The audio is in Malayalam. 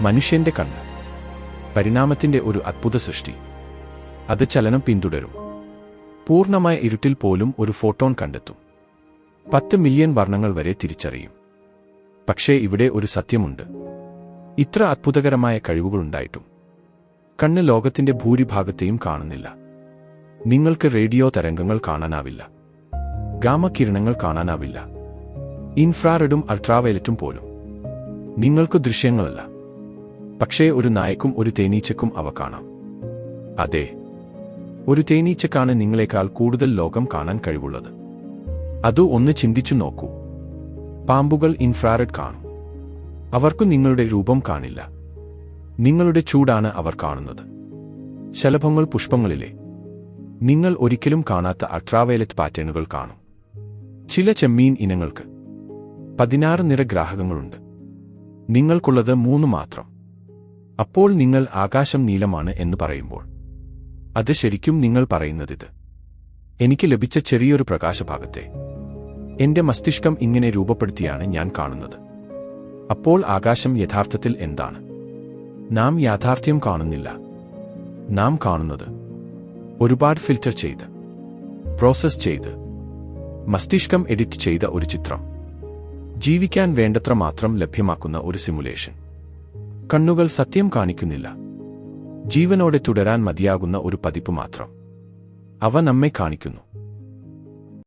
മനുഷ്യന്റെ കണ്ണ്. പരിണാമത്തിന്റെ ഒരു അത്ഭുത സൃഷ്ടി. അത് ചലനം പിന്തുടരും. പൂർണമായ ഇരുട്ടിൽ പോലും ഒരു ഫോട്ടോൺ കണ്ടെത്തും. പത്ത് മില്യൺ വർണങ്ങൾ വരെ തിരിച്ചറിയും. പക്ഷേ ഇവിടെ ഒരു സത്യമുണ്ട്. ഇത്ര അത്ഭുതകരമായ കഴിവുകളുണ്ടായിട്ടും കണ്ണ് ലോകത്തിന്റെ ഭൂരിഭാഗത്തെയും കാണുന്നില്ല. നിങ്ങൾക്ക് റേഡിയോ തരംഗങ്ങൾ കാണാനാവില്ല. ഗാമകിരണങ്ങൾ കാണാനാവില്ല. ഇൻഫ്രാറെഡും അൾട്രാവയലറ്റും പോലും. നിങ്ങൾക്ക് ദൃശ്യങ്ങളല്ല. പക്ഷേ ഒരു നായക്കും ഒരു തേനീച്ചക്കും അവ കാണാം. അതെ ഒരു തേനീച്ചക്കാണ് നിങ്ങളെക്കാൾ കൂടുതൽ ലോകം കാണാൻ കഴിവുള്ളത്. അത് ഒന്ന് ചിന്തിച്ചു നോക്കൂ. പാമ്പുകൾ ഇൻഫ്രാറെഡ് കാണും. അവർക്കു നിങ്ങളുടെ രൂപം കാണില്ല. നിങ്ങളുടെ ചൂടാണ് അവർ കാണുന്നത്. ശലഭങ്ങൾ പുഷ്പങ്ങളിലെ. നിങ്ങൾ ഒരിക്കലും കാണാത്ത അൾട്രാവയലറ്റ് പാറ്റേണുകൾ കാണും. ചില ചെമ്മീൻ ഇനങ്ങൾക്ക് പതിനാറ് നിറഗ്രാഹകങ്ങളുണ്ട് നിങ്ങൾക്കുള്ളത് മൂന്ന് മാത്രം. അപ്പോൾ നിങ്ങൾ ആകാശം നീലമാണ് എന്ന് പറയുമ്പോൾ. അത് ശരിക്കും നിങ്ങൾ പറയുന്നതിത്. എനിക്ക് ലഭിച്ച ചെറിയൊരു പ്രകാശഭാഗത്തെ. എന്റെ മസ്തിഷ്കം ഇങ്ങനെ രൂപപ്പെടുത്തിയാണ് ഞാൻ കാണുന്നത്. അപ്പോൾ ആകാശം യഥാർത്ഥത്തിൽ എന്താണ്? നാം യാഥാർത്ഥ്യം കാണുന്നില്ല. നാം കാണുന്നത്. ഒരുപാട് ഫിൽറ്റർ ചെയ്ത്. പ്രോസസ് ചെയ്ത്. മസ്തിഷ്കം എഡിറ്റ് ചെയ്ത ഒരു ചിത്രം. ജീവിക്കാൻ വേണ്ടത്ര മാത്രം ലഭ്യമാക്കുന്ന ഒരു സിമുലേഷൻ. കണ്ണുകൾ സത്യം കാണിക്കുന്നില്ല. ജീവനോടെ തുടരാൻ മതിയാകുന്ന ഒരു പതിപ്പ് മാത്രം. അവ നമ്മെ കാണിക്കുന്നു.